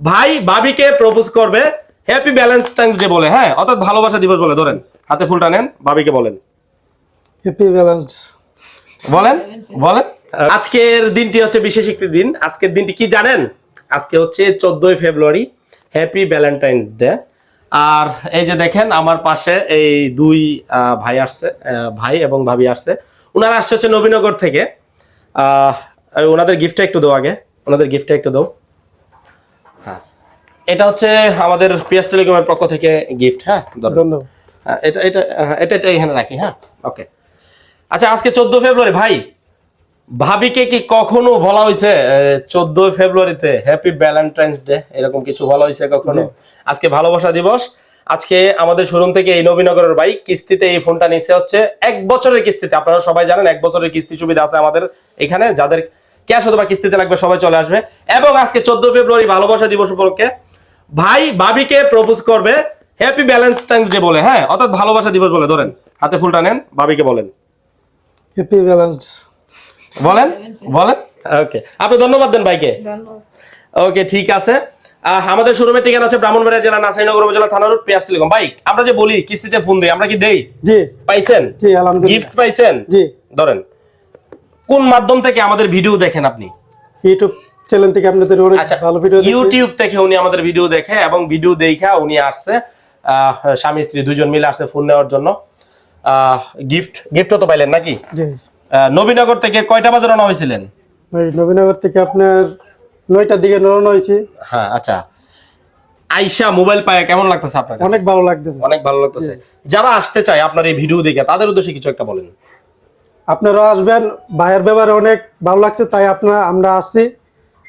ভাই ভাবিকে প্রপোজ করবে হ্যাপি ভ্যালেন্টাইন্স ডে বলে হ্যাঁ? অর্থাৎ ভালোবাসা দিবস বলে ধরেন। হাতে ফুলটা নেন ভাবিকে বলেন। হ্যাপি ব্যালেন্স বলেন বলেন। আজকের দিনটি হচ্ছে বিশেষ একটি দিন। আজকের দিনটি কি জানেন? আজকে হচ্ছে চোদ্দই ফেব্রুয়ারি হ্যাপি ভ্যালেন্টাইন্স ডে আর এই যে দেখেন আমার পাশে এই দুই ভাই আসছে ভাই এবং ভাবি আসছে। ওনারা আসছে হচ্ছে নবীনগর থেকে। ওনাদের গিফটটা একটু দাও আগে। ওনাদের গিফটটা একটু দাও। হ্যাঁ। এটা হচ্ছে আমাদের পিএস টেলিকমের পক্ষ থেকে গিফট হ্যাঁ? ধন্যবাদ। হ্যাঁ, এটা এটা হ্যাঁ, এটা এটা এখানে রাখি হ্যাঁ? ওকে আচ্ছা আজকে চোদ্দ ফেব্রুয়ারি ভাই ভাবিকে কি কখনো বলা হয়েছে চোদ্দ ফেব্রুয়ারিতে হ্যাপি ভ্যালেন্টাইন্স ডে এরকম কিছু বলা হয়েছে কখনো? আজকে ভালোবাসা দিবস। আজকে আমাদের শোরুম থেকে এই নবীনগরের ভাই কিস্তিতে এই ফোনটা নিচে হচ্ছে এক বছরের কিস্তিতে। আপনারা সবাই জানেন এক বছরের কিস্তি সুবিধা আছে আমাদের এখানে। যাদের ক্যাশ অথবা কিস্তিতে লাগবে সবাই চলে আসবে। এবং আজকে চোদ্দ ফেব্রুয়ারি ভালোবাসা দিবস উপলক্ষে ভাই ভাবিকে প্রপোজ করবে হ্যাপি ভ্যালেন্টাইন্স ডে বলে হ্যাঁ অর্থাৎ ভালোবাসা দিবস বলে ধরেন হাতে ফুলটা নেন ভাবিকে বলেন। হ্যাপি ব্যালেন্স বলেন বলেন ওকে আপনি ধন্যবাদ দেন ভাইকে। ওকে ঠিক আছে। আমাদের শোরুমের ঠিকানা আছে ব্রাহ্মণবাড়িয়া জেলা নাসাইনগর উপজেলা থানা রোড পেঁয়াজ টেলিকম ভাই আমরা যে বলি কিস্তিতে ফোন দেই আমরা কি দেই? জি। পাইছেন? জি আলহামদুলিল্লাহ। গিফট পাইছেন? জি। ধরেন কোন মাধ্যম থেকে আমাদের ভিডিও দেখেন আপনি? ইউটিউব চ্যানেল থেকে আপনাদের অনেক আচ্ছা ভালো ভিডিও ইউটিউব থেকে উনি আমাদের ভিডিও দেখে এবং ভিডিও দেখা উনি আসছে স্বামী স্ত্রী দুজন মিলে আসছে ফোন নেওয়ার জন্য। গিফট গিফটও তো পাইলেন নাকি? নবীনগর থেকে কয়টা বাজে রওনা হয়েছিলেন? নবীনগর থেকে আপনার নয়টার দিকে নরনা হয়েছি। হ্যাঁ আচ্ছা। আইসা মোবাইল পায় কেমন লাগতেছে আপনার কাছে? অনেক ভালো লাগতেছে। অনেক ভালো লাগতেছে। যারা আসতে চায় আপনার এই ভিডিও দেখে তাদের উদ্দেশ্যে কিছু একটা বলেন। আপনারাও আসবেন ভাইয়ের ব্যাপারে অনেক ভালো লাগছে তাই আপনারা আমরা আসছি।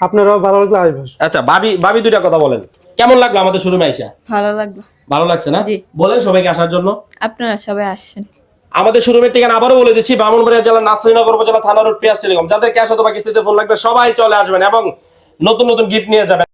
আপনারাও ভালো লাগলে আসবেন। আচ্ছা ভাবি ভাবি দুইটা কথা বলেন। কেমন লাগল আমাদের শোরুমে আইসা? ভালো লাগল। ভালো লাগছে না? বলেন সবাইকে আসার জন্য। আপনারা সবাই আসছেন। আমাদের শোরুমের ঠিকানা আবারও বলে দিচ্ছি ব্রাহ্মণবাড়িয়া জেলার নাসরিনগর উপজেলা থানা রোড পিয়াস টেলিকম। যাদের ক্যাশ অথবা কিস্তিতে ফোন লাগবে সবাই চলে আসবেন এবং নতুন নতুন গিফট নিয়ে যাবেন।